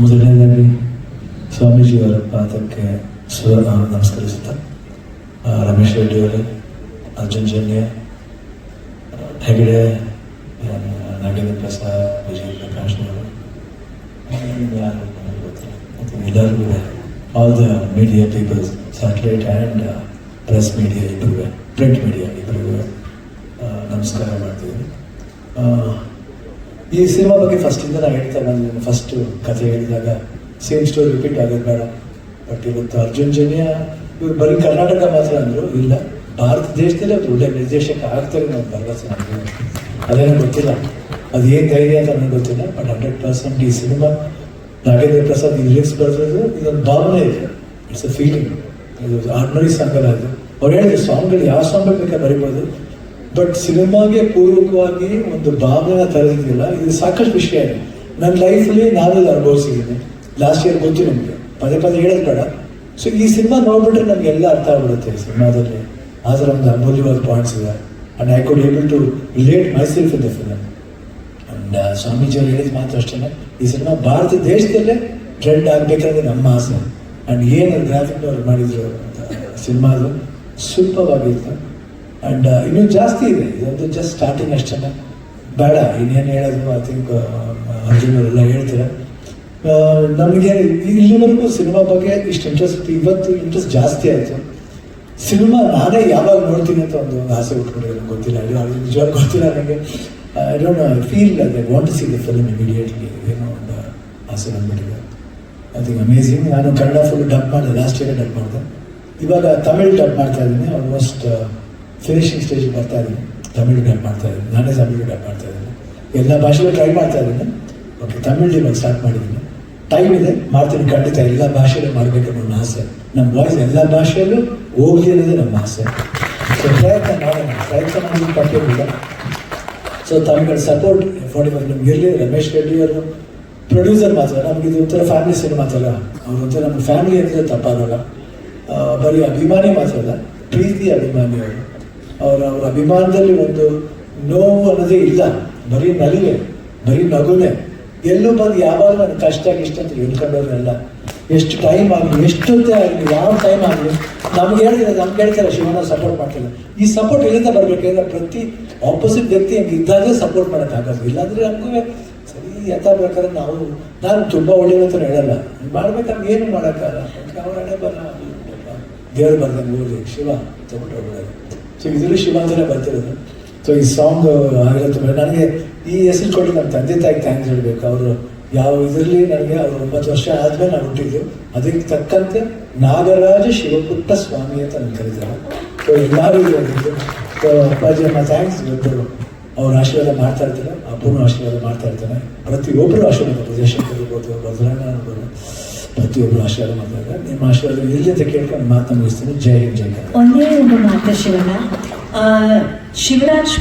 ಮೊದಲನೇದಾಗಿ ಸ್ವಾಮೀಜಿಯವರ ಪಾದಕ್ಕೆ ಸ್ವ ನಮಸ್ಕರಿಸುತ್ತಾ ರಮೇಶ್ ರೆಡ್ಡಿಯವರೇ ಅರ್ಜುನ್ ಜನ್ಯ, ಹೆಗಡೆ ನಾಗೇಂದ್ರ ಪ್ರಸಾದ್ ವಿಜಯ ಪ್ರಕಾಶ್ ಅವರು ಯಾರು ಗೊತ್ತಿಲ್ಲ. All the media peoples satellite and press media ಇಬ್ಬರಿಗೂ ಪ್ರಿಂಟ್ ಮೀಡಿಯಾ ಇಬ್ಬರಿಗೂ ನಮಸ್ಕಾರ ಮಾಡ್ತೀವಿ ಈ ಸಿನಿಮಾ ಬಗ್ಗೆ ಫಸ್ಟಿಂದ ನಾನು ಹೇಳ್ತಾ ನಾನು ಫಸ್ಟ್ ಕಥೆ ಹೇಳಿದಾಗ ಸೇಮ್ ಸ್ಟೋರಿ ರಿಪೀಟ್ ಆಗೋದು ಬೇಡ. ಬಟ್ ಇವತ್ತು ಅರ್ಜುನ್ ಜನ್ಯ, ಇವ್ರು ಬರೀ ಕರ್ನಾಟಕ ಮಾತ್ರ ಅಂದರು, ಇಲ್ಲ, ಭಾರತ ದೇಶದಲ್ಲಿ ಅದು ಒಳ್ಳೆ ನಿರ್ದೇಶಕ ಆಗ್ತಾರೆ ನಾವು ಭರವಸೆ ಅದೇನೋ ಗೊತ್ತಿಲ್ಲ. ಅದು ಏನು ಧೈರ್ಯ ಅಂತ ನನಗೆ ಗೊತ್ತಿಲ್ಲ ಬಟ್ ಹಂಡ್ರೆಡ್ ಪರ್ಸೆಂಟ್ ಈ ಸಿನಿಮಾ, ನಾಗೇಂದ್ರ ಪ್ರಸಾದ್ ಈ ಲಿರಿಕ್ಸ್ ಬರೆದಿರೋದು, ಇದೊಂದು ಭಾವನೆ ಇದೆ. ಇಟ್ಸ್ ಅ ಫೀಲಿಂಗ್ ಇದು ಆರ್ಡಿನರಿ ಸಾಂಗಲ್ಲ ಅದು ಅವ್ರು ಹೇಳಿದ್ರು ಸಾಂಗ್ಗಳು ಯಾವ ಸಾಂಗ್ ಬೇಕಾದ್ರೆ ಬರಿಬೋದು. ಬಟ್ ಸಿನಿಮಾಗೆ ಪೂರ್ವಕವಾಗಿ ಒಂದು ಭಾವನೆನ ತರದಿಲ್ಲ ಇದು ಸಾಕಷ್ಟು ವಿಷಯ ಇದೆ. ನನ್ನ ಲೈಫಲ್ಲಿ ನಾನು ಅನುಭವಿಸಿದ್ದೀನಿ ಲಾಸ್ಟ್ ಇಯರ್ ಗೊತ್ತು ನಮಗೆ. ಪದೇ ಪದೇ ಹೇಳೋದು ಬೇಡ. ಸೊ ಈ ಸಿನಿಮಾ ನೋಡ್ಬಿಟ್ರೆ ನಮ್ಗೆ ಎಲ್ಲ ಅರ್ಥ ಆಗ್ಬಿಡುತ್ತೆ ಸಿನಿಮಾದಲ್ಲಿ. ಆ ಥರ ಒಂದು ಅಮೂಲ್ಯವಾದ ಪಾಯಿಂಟ್ಸ್ ಇದೆ. And I could able to relate myself in the film and Swamiji ಅವ್ರು ಹೇಳಿದ ಮಾತ್ರ ಅಷ್ಟೇ ಈ ಸಿನಿಮಾ ಭಾರತ ದೇಶದಲ್ಲೇ ಟ್ರೆಂಡ್ ಆಗಬೇಕಂದ್ರೆ ನಮ್ಮ ಆಸೆ. ಅಂಡ್ ಏನು ಗ್ರಾಫಿಕ್ ಅವ್ರು ಮಾಡಿದ್ರು ಸಿನಿಮಾದು ಸೂಪರ್ವಾಗಿತ್ತು ಅಂಡ್ ಇನ್ನೂ ಜಾಸ್ತಿ ಇದೆ. ಇದೊಂದು ಜಸ್ಟ್ ಸ್ಟಾರ್ಟಿಂಗ್ ಅಷ್ಟೇ. ಬೇಡ ಇನ್ನೇನು ಹೇಳೋದು ಐ ಥಿಂಕ್ ಅರ್ಜುನ್ ಅವರೆಲ್ಲ ಹೇಳ್ತಾರೆ. ಆ, ನಮಗೆ ಇಲ್ಲಿವರೆಗೂ ಸಿನಿಮಾ ಬಗ್ಗೆ ಇಷ್ಟು ಇಂಟ್ರೆಸ್ಟ್ ಇವತ್ತು ಇಂಟ್ರೆಸ್ಟ್ ಜಾಸ್ತಿ ಆಯಿತು. ಸಿನಿಮಾ ನಾನೇ ಯಾವಾಗ ನೋಡ್ತೀನಿ ಅಂತ ಒಂದು ಆಸೆ ಉಟ್ಕೊಂಡಿದ್ದೀನಿ ಗೊತ್ತಿಲ್ಲ. ನಿಜವಾಗಿ ಗೊತ್ತಿಲ್ಲ ನನಗೆ. I don't feel I want see the film immediately ಏನೋ ಒಂದು ಆಸೆ ಬಂದ್ಬಿಟ್ಟಿದೆ. ಐ ಥಿಂಕ್ ಅಮೇಝಿಂಗ್ ನಾನು ಕನ್ನಡ ಫುಲ್ ಡಬ್ ಮಾಡಿದೆ ಲಾಸ್ಟ್ ಇಯರ್ ಡಬ್ ಮಾಡಿದೆ. ಇವಾಗ ತಮಿಳ್ ಡಬ್ ಮಾಡ್ತಾ ಇದ್ದೀನಿ ಆಲ್ಮೋಸ್ಟ್ ಫಿನಿಶಿಂಗ್ ಸ್ಟೇಜ್ ಬರ್ತಾ ಇದ್ದೀನಿ. ತಮಿಳು ಡಬ್ ಮಾಡ್ತಾ ಇದ್ದೀನಿ. ನಾನೇ ತಮಿಳು ಡಬ್ ಮಾಡ್ತಾ ಇದ್ದೀನಿ. ಎಲ್ಲ ಭಾಷೆಗಳು ಟ್ರೈ ಮಾಡ್ತಾ ಇದ್ದೀನಿ. ಓಕೆ ತಮಿಳ್ ಇವಾಗ ಸ್ಟಾರ್ಟ್ ಮಾಡಿದ್ದೀನಿ. ಟೈಮ್ ಇದೆ, ಮಾಡ್ತೀನಿ. ಖಂಡಿತ ಎಲ್ಲ ಭಾಷೆಯಲ್ಲೂ ಮಾಡಬೇಕನ್ನೋ ನನ್ನ ಆಸೆ. ನಮ್ಮ ವಾಯ್ಸ್ ಎಲ್ಲ ಭಾಷೆಯಲ್ಲೂ ಹೋಗಲಿ ಅನ್ನೋದೇ ನಮ್ಮ ಆಸೆ. ಸೊ ಪ್ರಯತ್ನ ಮಾಡೋಣ. ಪ್ರಯತ್ನ ಮಾಡೋದು ಪಟ್ಟಿರಲಿಲ್ಲ so Tamil support forty five ನಮ್ಗೆ ಇರಲಿ. ರಮೇಶ್ ರೆಡ್ಡಿ ಅವರು ಪ್ರೊಡ್ಯೂಸರ್ ಮಾತ್ರ. ನಮ್ಗೆ ಇದು ಒಂಥರ ಫ್ಯಾಮಿಲಿ ಸಿನಿಮಾ ಅಲ್ಲ ಅವ್ರ ಒಂಥರ ನಮ್ಮ ಫ್ಯಾಮಿಲಿ ಅಂದರೆ ತಪ್ಪಾಗಲ್ಲ ಬರೀ ಅಭಿಮಾನಿ ಮಾತ್ರ ಅಲ್ಲ, ಪ್ರೀತಿ ಅಭಿಮಾನಿ ಅವರು. ಅವರ ಅವರ ಅಭಿಮಾನದಲ್ಲಿ ಒಂದು ನೋವು ಅನ್ನೋದೇ ಇಲ್ಲ. ಬರೀ ನಲಿವೆ, ಬರೀ ನಗುವೆ ಎಲ್ಲೂ ಬಂದು ಯಾವಾಗ ನನ್ನ ಕಷ್ಟ ಇಷ್ಟ ಅಂತ ಹೇಳ್ಕೊಂಡವ್ರಲ್ಲ ಎಷ್ಟು ಟೈಮ್ ಆಗಲಿ, ಎಷ್ಟೊತ್ತೇ ಆಗಲಿ, ಯಾವ ಟೈಮ್ ಆಗಲಿ, ನಮ್ಗೆ ಹೇಳಿದ್ರೆ, ನಮ್ಗೆ ಹೇಳ್ತಾರೆ ಶಿವನ ಸಪೋರ್ಟ್ ಮಾಡ್ತಿಲ್ಲ. ಈ ಸಪೋರ್ಟ್ ಎಲ್ಲಿಂದ ಬರಬೇಕಂದ್ರೆ ಪ್ರತಿ ಆಪೋಸಿಟ್ ವ್ಯಕ್ತಿ ಹಂಗೆ ಇದ್ದಾಗಲೇ ಸಪೋರ್ಟ್ ಮಾಡೋಕ್ಕಾಗಲ್ಲ ಇಲ್ಲಾಂದ್ರೆ ನಮಗೂ ಸರಿ, ಯಥಾ ಪ್ರಕಾರ ನಾವು, ನಾನು ತುಂಬ ಒಳ್ಳೆಯ ಅಂತ ಹೇಳಲ್ಲ. ಮಾಡ್ಬೇಕಾದ್ರೆ ಏನು ಮಾಡೋಕ್ಕಾಗಲ್ಲ. ಅವ್ರ ಹಣೆ ಬರ ದೇವ್ರು ಬರ್ದಂಗೆ ಶಿವ, ತಗೊಂಡು ಸೊ ಇದರಲ್ಲಿ ಶಿವ ಬರ್ತಿರೋದು. ಸೊ ಈ ಸಾಂಗ್ ಆಗಿರುತ್ತೆ. ನನಗೆ ಈ ಹೆಸರು ಕೊಟ್ಟು ನಮ್ಮ ತಂದೆ ತಾಯಿಗೆ ಥ್ಯಾಂಕ್ಸ್ ಹೇಳಬೇಕು. ಅವರು ಯಾವ ಇದರಲ್ಲಿ ನನಗೆ ಅವರು ಒಂಬತ್ತು ವರ್ಷ ಆದ್ಮೇಲೆ ನಾನು ಹುಟ್ಟಿದ್ದು. ಅದಕ್ಕೆ ತಕ್ಕಂತೆ ನಾಗರಾಜ ಶಿವಪುಟ್ಟ ಸ್ವಾಮಿ ಅಂತ ನಾನು ಕರೀತಾರೆ. ಸೊ ಎಲ್ಲರೂ ಇರೋದು ಸೊ ಅಪ್ಪಾಜಿ ಅಮ್ಮ ಥ್ಯಾಂಕ್ಸ್ ಗೊತ್ತರು ಅವ್ರ ಆಶೀರ್ವಾದ ಮಾಡ್ತಾ ಇರ್ತಾರೆ. ಅಪ್ಪನೂ ಆಶೀರ್ವಾದ ಮಾಡ್ತಾ ಇರ್ತಾನೆ. ಪ್ರತಿಯೊಬ್ಬರು ಆಶೀರ್ವಾದ ಪ್ರದೇಶಕ್ಕೆ ಇರ್ಬೋದು ಭದ್ರಾಂಗ ಇರ್ಬೋದು. ಪ್ರತಿಯೊಬ್ಬರು ಆಶೀರ್ವಾದ ಮಾಡ್ತಾ ಇದ್ದಾರೆ ನಿಮ್ಮ ಆಶೀರ್ವಾದ ಎಲ್ಲಿ ಅಂತ ಕೇಳ್ಕೊಂಡು ಮಾತನ್ನು ಮುಗಿಸ್ತೀನಿ ಜೈ ಹಿಂದ್ ಜೈ ಕನ್ನಡ ಒಂದೇ ಒಂದು ಮಾತು ಶಿವಣ್ಣ ಆ, ಶಿವರಾಜ್